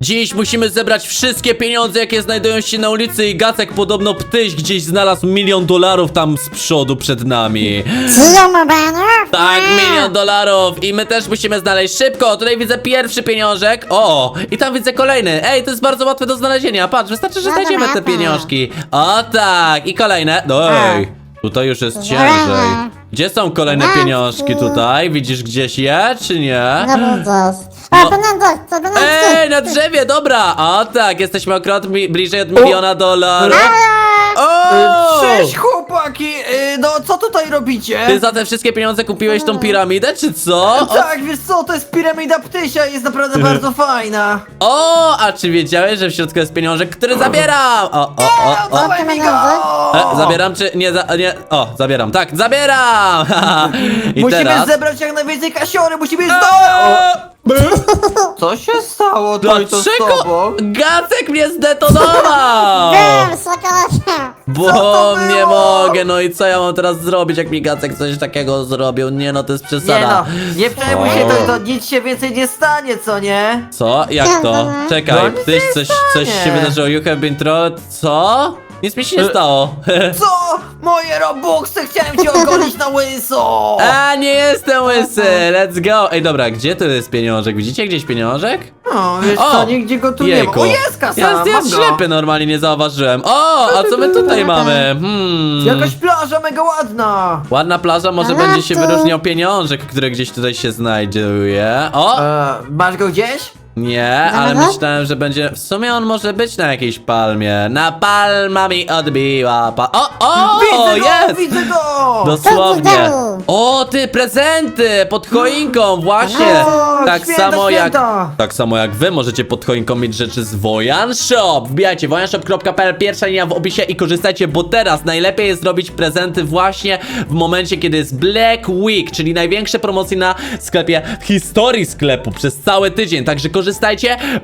Dziś musimy zebrać wszystkie pieniądze, jakie znajdują się na ulicy i Gacek podobno ptyś gdzieś znalazł milion dolarów tam z przodu przed nami. Cio banów? Tak, milion dolarów i my też musimy znaleźć szybko. Tutaj widzę pierwszy pieniążek. O, i tam widzę kolejny. Ej, to jest bardzo łatwe do znalezienia. Patrz, wystarczy, że No znajdziemy te dobra. pieniążki. O tak, i kolejne. No ej, tutaj już jest ciężej. Gdzie są kolejne pieniążki tu. tutaj? Widzisz gdzieś je, czy nie? No budzos. No. O, pieniądze, co pieniądze? Ej, na drzewie, dobra! O tak, jesteśmy akurat mi bliżej od miliona dolarów. O! Cześć chłopaki! Y, No co tutaj robicie? Ty za te wszystkie pieniądze kupiłeś tą piramidę, czy co? O, Tak, wiesz co, to jest piramida ptysia jest naprawdę bardzo fajna. o, a czy wiedziałeś, że w środku jest pieniążek, który zabieram? O, o, o, O, dawaj mi go! E, zabieram czy nie, za, nie? O, zabieram, tak, zabieram! I Musimy teraz... zebrać jak najwięcej kasiory, musimy Eee! zdobyć! Co się stało to i to z Dlaczego tobą? Gacek mnie zdetonował? Wiem, szokoladzie. Bo to nie było? mogę, no i co ja mam teraz zrobić, jak mi Gacek coś takiego zrobił? Nie no, to jest Nie przesada. no, nie przejmuj się, to, to nic się więcej nie stanie, co nie? Co? Jak to? No Czekaj, nic tyś nie coś, coś się wydarzyło, you have been trolled, co? Nic mi się nie E, stało. Co? Moje robuxy, chciałem cię ogolić na łyso! A, nie jestem łysy, let's go. Ej, dobra, gdzie tu jest pieniążek? Widzicie gdzieś pieniążek? No, wiesz O, co, nigdzie go tu nie ma. Jejku. O, jest kasa, Jest, mam jest go. ślepy, normalnie nie zauważyłem. O, a co my tutaj mamy? Hmm. Jakaś plaża mega ładna! Ładna plaża, może będzie się wyróżniał pieniążek, który gdzieś tutaj się znajduje. O! E, masz go gdzieś? Nie, ale Dobra. myślałem, że będzie. W sumie on może być na jakiejś palmie. Na palma mi odbiła. Pa... O, o! Widzę go, jest! widzę go! Dosłownie. O, ty prezenty pod choinką, właśnie. O, tak święta, samo jak święta. tak samo jak wy możecie pod choinką mieć rzeczy z Wojan Shop. Wbijajcie wojanshop.pl, pierwsza linia w opisie i korzystajcie, bo teraz najlepiej jest zrobić prezenty właśnie w momencie, kiedy jest Black Week, czyli największe promocje na sklepie w historii sklepu przez cały tydzień. Także korzystajcie,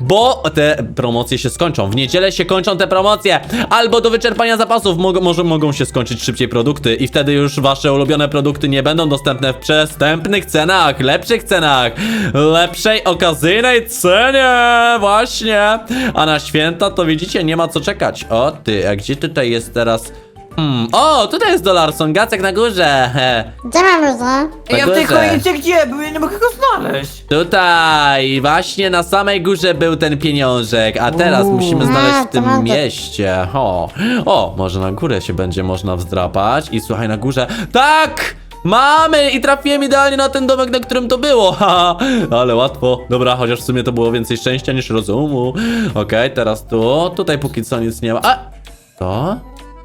bo te promocje się skończą. W niedzielę się kończą te promocje, albo do wyczerpania zapasów mogą, może mogą się skończyć szybciej produkty i wtedy już wasze ulubione produkty nie będą dostępne w przestępnych cenach, lepszych cenach, lepszej okazyjnej cenie, właśnie. A na święta to widzicie, nie ma co czekać. O ty, a gdzie tutaj jest teraz... Hmm, o, tutaj jest dolarson, Gacek na górze. He. Gdzie mam różę? Ej, a w tej górze. choince gdzie? Bo ja nie mogę go znaleźć. Tutaj, właśnie na samej górze był ten pieniążek, a teraz Uuu. musimy znaleźć A, w to tym mam to- mieście. O, o, może na górę się będzie można wzdrapać i słuchaj na górze. Tak! Mamy i trafiłem idealnie na ten domek, na którym to było. Haha, ale łatwo. Dobra, chociaż w sumie to było więcej szczęścia niż rozumu. Okej, teraz tu. Tutaj póki co nic nie ma. A!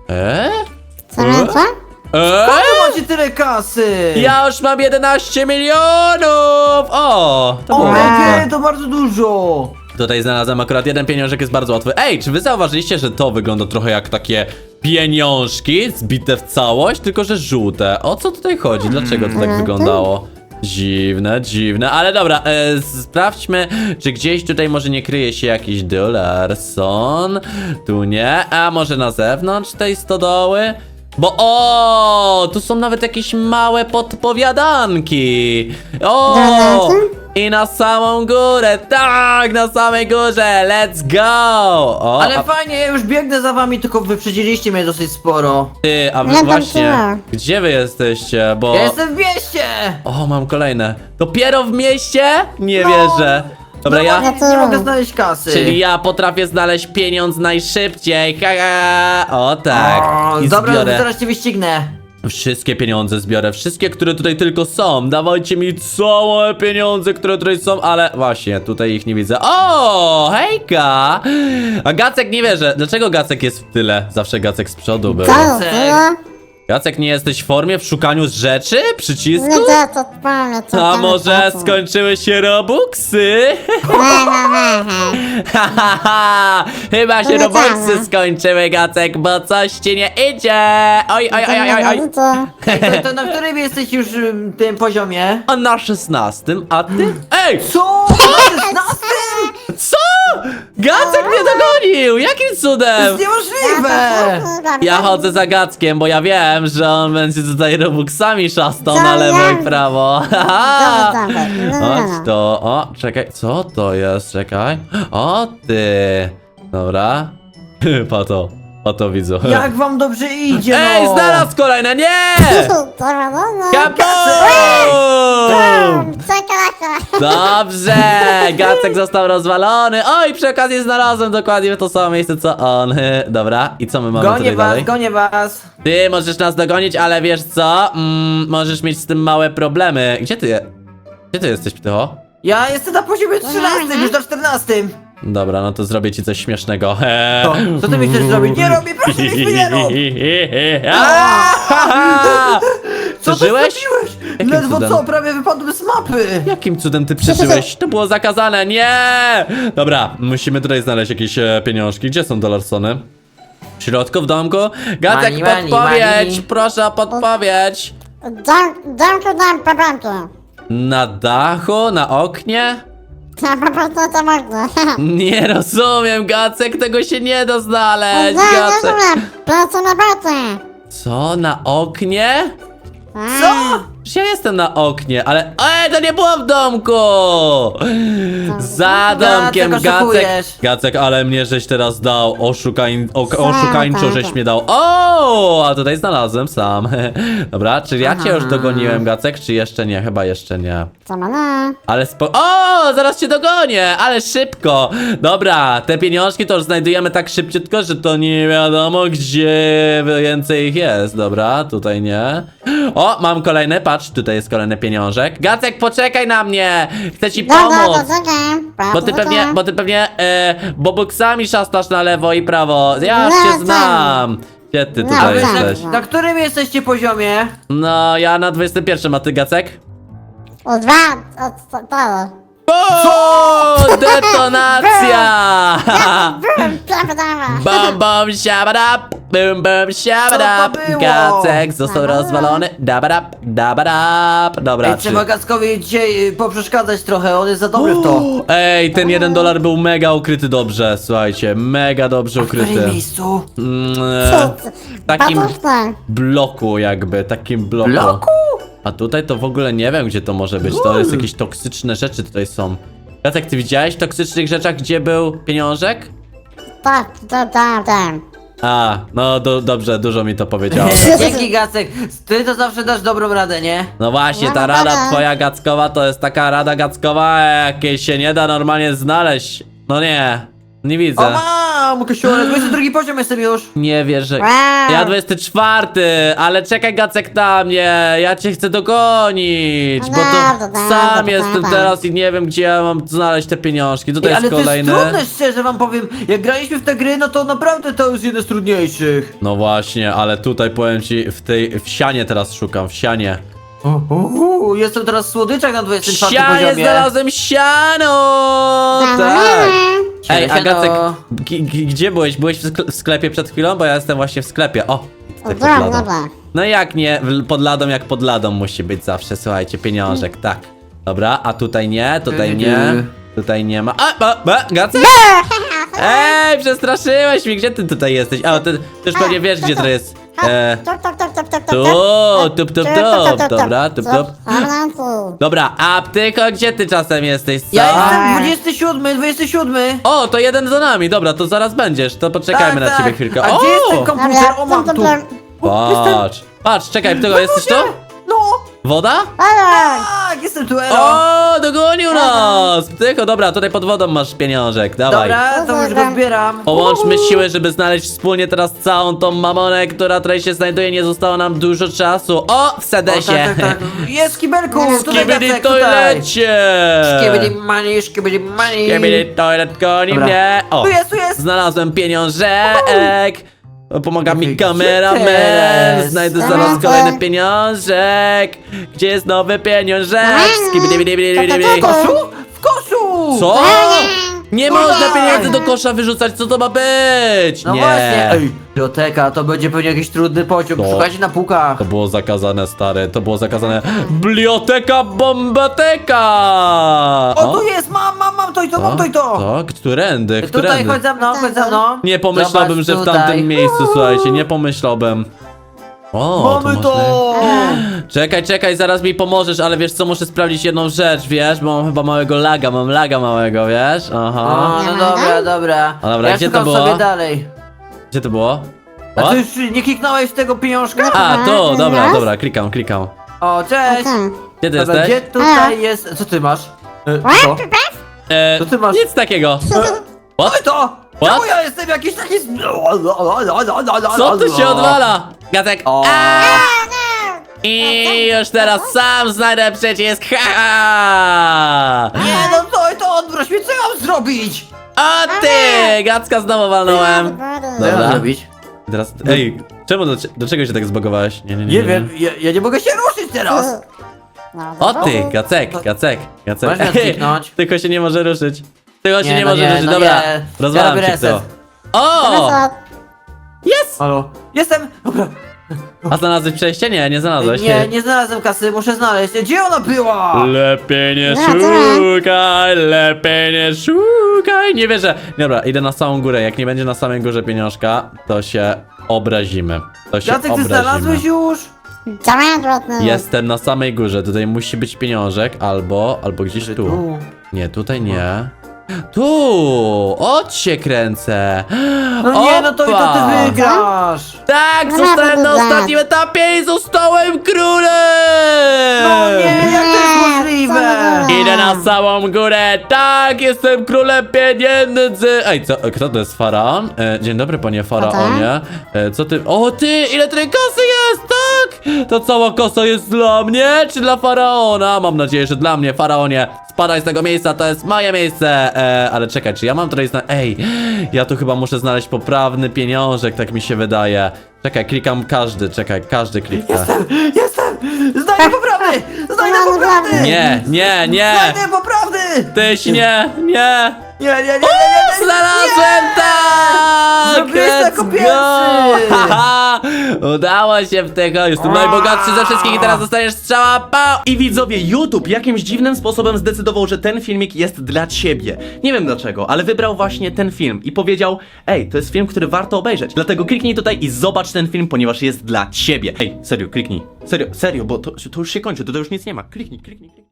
Co? E? Co ręce? E? Skąd macie tyle kasy? Ja już mam 11 milionów! O! To było O, łatwe. nie, to bardzo dużo. Tutaj znalazłem akurat jeden pieniążek, jest bardzo łatwy. Ej, czy wy zauważyliście, że to wygląda trochę jak takie pieniążki zbite w całość, tylko że żółte? O co tutaj chodzi? Dlaczego to tak Mhm. wyglądało? Dziwne, dziwne, ale dobra, e, sprawdźmy, czy gdzieś tutaj może nie kryje się jakiś dolar. Son, tu nie, a może na zewnątrz tej stodoły? Bo o, tu są nawet jakieś małe podpowiadanki. O! I na samą górę, tak, na samej górze, let's go! O, Ale a fajnie, ja już biegnę za wami, tylko wyprzedziliście mnie dosyć sporo. ty, a wy Ja właśnie, gdzie wy jesteście, bo... Ja jestem w mieście! O, mam kolejne. Dopiero w mieście? Nie No. wierzę. Dobra, ja... Nie mogę znaleźć kasy. Czyli ja potrafię znaleźć pieniądz najszybciej, haha! O tak, O, i dobra, zbiorę... zaraz cię wyścignę. Wszystkie pieniądze zbiorę, wszystkie, które tutaj tylko są. Dawajcie mi całe pieniądze, które tutaj są, ale właśnie, tutaj ich nie widzę. O, hejka! A Gacek nie wierzę. Dlaczego Gacek jest w tyle? Zawsze Gacek z przodu był. Co? Gacek. Co? Gacek, nie jesteś w formie w szukaniu rzeczy? Przycisku? Nie, to, to pamiętam. A może skończyły się robuxy? Hahaha, Chyba się No robuxy tak. skończyły, Gacek, bo coś ci nie idzie. Oj, oj, oj, oj, oj. To, to na którym jesteś już ym, tym poziomie? A na szesnastym, a ty? Ej! Co? Na 16? Co? Gacek mnie dogonił! Jakim To cudem? jest niemożliwe! Ja chodzę za Gackiem, bo ja wiem, że on będzie tutaj Robuxami szastał Co na lewo ja? i prawo. Haha. Dobra, dobra. No, no, Chodź no. to, o, czekaj, co to jest, czekaj. O, ty. Dobra. Pa to, pa to widzę. Jak wam dobrze idzie, Ej, no! znalazł kolejne, nie! Dobra, no, no. Kaboom! Czekolaka. Dobrze, Gacek został rozwalony. Oj, przy okazji znalazłem dokładnie to samo miejsce co on. Dobra, i co my mamy Gonię tutaj was, dalej? gonię was! Ty możesz nas dogonić, ale wiesz co? Mm, możesz mieć z tym małe problemy. Gdzie ty je... Gdzie ty jesteś, Ptycho? Ja jestem na poziomie 13, już na 14! Dobra, no to zrobię ci coś śmiesznego. Co? Co ty mi chcesz zrobić? Nie robię, proszę nic mi nie rób! Co ty Przeżyłeś? zrobiłeś? Jakim Ledwo cudem? co, prawie wypadłem z mapy! Jakim cudem ty przeżyłeś? To było zakazane, nie! Dobra, musimy tutaj znaleźć jakieś e, pieniążki. Gdzie są dolarsony? W środku, w domku? Gacek, Money, money, podpowiedź! money. Proszę o podpowiedź! Dam, dam po bramkę. Na dachu? Na oknie? Ja po prostu to mogę. Nie rozumiem, Gacek, tego się nie da znaleźć, nie Gacek. rozumiem. Pracę na pracę. Co, na oknie? Co? Przecież ja jestem na oknie, ale... Ej, to nie było w domku! Za domkiem, Gacek, Gacek. oszukujesz. Gacek, ale mnie żeś teraz dał, oszukań, o, oszukańczo tak? żeś mnie dał. O, a tutaj znalazłem sam. Dobra, czy ja cię już dogoniłem, Gacek, czy jeszcze nie? Chyba jeszcze nie. Co ma na? Ale spo... O, zaraz cię dogonię, ale szybko. Dobra, te pieniążki to już znajdujemy tak szybciutko, że to nie wiadomo gdzie więcej ich jest. Dobra, tutaj nie. O, mam kolejny, patrz, tutaj jest kolejny pieniążek. Gacek, poczekaj na mnie, chcę ci Dobra, pomóc. to czekam. Bo ty pewnie, bo ty pewnie e, bobuksami szastasz na lewo i prawo. Ja już cię znam. Gdzie ty tutaj jesteś? na, na którym jesteście poziomie? No, ja na 21, a ty Gacek? O dwa, o co, to. O, detonacja! Brum. Bum bum siabadap, bum bum siabadap. Co to było? Gacek został rozwalony. Dabadap, dabadap. Dobra, Ej, czy... trzeba Gackowi dzisiaj y, poprzeszkadzać trochę, on jest za dobry w to. Ej, ten jeden dolar był mega ukryty dobrze, słuchajcie, mega dobrze W którym ukryty. miejscu? Mm, Co, e, co? takim bloku jakby, takim bloku. Bloku? A tutaj to w ogóle nie wiem, gdzie to może być. To jest jakieś toksyczne rzeczy tutaj są. Gacek, ty widziałeś w toksycznych rzeczach, gdzie był pieniążek? Tak, to, tak, tak. A, no do, dobrze, dużo mi to powiedziało. Dzięki Gacek, ty to zawsze dasz dobrą radę, nie? No właśnie, ta No, rada dobra. twoja gackowa to jest taka rada gackowa, jakiej się nie da normalnie znaleźć. No nie, nie widzę. O mam, kościołek, 22 poziom jestem już. Nie wierzę. Wow. Ja 24, ale czekaj Gacek na mnie, ja cię chcę dogonić, No bo to dobra, dobra, sam dobra, jestem dobra. teraz i nie wiem gdzie ja mam znaleźć te pieniążki. Tutaj Ej, ale jest to jest kolejny. trudne, szczerze wam powiem. Jak graliśmy w te gry, no to naprawdę to jest jeden z trudniejszych. No właśnie, ale tutaj powiem ci, w tej, w sianie teraz szukam, w sianie. Uuu, jestem teraz w słodyczach na W 24 sianie poziomie. znalazłem siano! Tak. Ej, Siano, siano. Agacek, g- g- gdzie byłeś? Byłeś w skle- w sklepie przed chwilą? Bo ja jestem właśnie w sklepie. O, tutaj pod ladą. dobra. No jak nie, w- pod ladą jak pod ladą musi być zawsze, słuchajcie, pieniążek, tak. Dobra, a tutaj nie, tutaj nie, tutaj nie ma. A, a, a Gacek? Ej, przestraszyłeś mnie, gdzie ty tutaj jesteś? A, ty, ty już pewnie wiesz, gdzie to jest. E, Tup, tup, tup, tup, tup, tu, tup, tup, tup. Dobra, tup, tup. Dobra, dobra, a Ptyko, gdzie ty czasem jesteś, co? Ja jestem 27, 27. O, to jeden za nami, dobra, to zaraz będziesz, to poczekajmy Tak, na ciebie tak. chwilkę. A o! gdzie jest ten komputer? O, mam tu. Patrz, patrz, czekaj, Ptyko, jesteś to? Woda? Halo! tak, jestem tu, elo. O, dogonił nas! Ptyko, dobra, tutaj pod wodą masz pieniążek, dawaj. Dobra, to już go zbieram. Połączmy siły, żeby znaleźć wspólnie teraz całą tą mamonę, która tutaj się znajduje. Nie zostało nam dużo czasu. O, w O, sedesie. tak, tak, tak. Jest w kibelku, tutaj Skibidi tutaj. toilecie! Skibidi money, skibidi money. Skibidi toilet, goni Dobra. mnie. O, Tu jest, tu jest. znalazłem pieniążek. Pomaga mi kameraman. Znajdę zaraz kolejny pieniążek. Gdzie jest nowy pieniążek? Bidi, bidi, bidi, W koszu? W koszu! Co? Nie No można tak. pieniędzy do kosza wyrzucać, co to ma być? No nie. właśnie. Ej, biblioteka, to będzie pewnie jakiś trudny pociąg. Szukajcie na półkach. To było zakazane, stary, to było zakazane. Biblioteka Bombateka! O, tu jest, mam, mam, mam to i to. Tak, którędy, Tutaj, którędy? chodź za mną, chodź za mną. Nie pomyślałbym, Zobacz że w tutaj. tamtym miejscu, słuchajcie, nie pomyślałbym. O, Mamy można- to! Czekaj, czekaj, zaraz mi pomożesz, ale wiesz co, muszę sprawdzić jedną rzecz, wiesz, bo mam chyba małego laga, mam laga małego, wiesz? Aha. O, no dobra, dobra. A dobra, ja gdzie to szukam było? sobie dalej. Gdzie to było? A O? ty już nie kliknąłeś tego pieniążka? A, to, dobra, Raz. dobra, klikam, klikam. O, cześć! Tak. Gdzie ty Dobra, jesteś? gdzie tutaj jest... Co ty masz? E, Co? E, Co ty masz? Nic takiego. Co What? to? What? Czemu ja jestem jakiś taki... Co tu się odwala? Gacek. O. A! I już teraz sam znajdę przycisk. Ha, ha! Nie, no to, to odwróć mnie, co ja mam zrobić? O ty! Gacka znowu walnąłem. Co ja Dobra. mam zrobić? Teraz, ej, czemu, do, do czego się tak zbagowałeś? Nie, nie, nie. Nie wiem, ja, ja nie mogę się ruszyć teraz! O ty, Gacek, Gacek, Gacek. Można kliknąć. Tylko się nie może ruszyć. Tylko się Nie, nie, no może nie, ruszyć, no dobra. nie. Rozwalam robię cię reset. to. O! Jest! Halo? Jestem! Dobra. A znalazłeś przejście? Nie, nie znalazłeś. Nie, nie znalazłem kasy, muszę znaleźć. Gdzie ona była? Lepiej nie No, dobra. szukaj, lepiej nie szukaj. Nie wierzę. Dobra, idę na samą górę. Jak nie będzie na samej górze pieniążka, to się obrazimy. To się Jacek, ty obrazimy. znalazłeś już? Jestem na samej górze. Tutaj musi być pieniążek albo, albo gdzieś tu. Nie, tutaj nie. Tu! Ot się kręcę! No nie, no to i to Opa! ty wygrasz! Tak, No zostałem na ostatnim etapie i zostałem królem! No nie, jak to jest możliwe? Idę na samą górę, tak, jestem królem pieniędzy! Ej, co, kto to jest faraon? E, dzień dobry, panie faraonie. E, co ty, o ty, ile tutaj kasy jest? To cała kasa jest dla mnie, czy dla faraona? Mam nadzieję, że dla mnie, faraonie. Spadaj z tego miejsca, to jest moje miejsce! E, ale czekaj, czy ja mam tutaj zna... Ej, ja tu chyba muszę znaleźć poprawny pieniążek, tak mi się wydaje. Czekaj, klikam każdy, czekaj, każdy kliknę. Jestem! Znajdę poprawny! Znajdę No, poprawny! dobra. Nie, nie, nie! Znajdę poprawny! Tyś nie, nie! Nie, nie, nie, nie, nie, nie! Znalazłem tak! Zrobiłeś to jako Let's pierwszy! go! Haha! Udało się w tego, jestem najbogatszy ze wszystkich i teraz dostajesz strzała, pał! I widzowie, YouTube jakimś dziwnym sposobem zdecydował, że ten filmik jest dla ciebie. Nie wiem dlaczego, ale wybrał właśnie ten film i powiedział: Ej, to jest film, który warto obejrzeć. Dlatego kliknij tutaj i zobacz ten film, ponieważ jest dla ciebie. Ej, serio, kliknij. Serio, serio, bo to, to już się kończy, to, to już nic nie ma. Kliknij, kliknij, kliknij.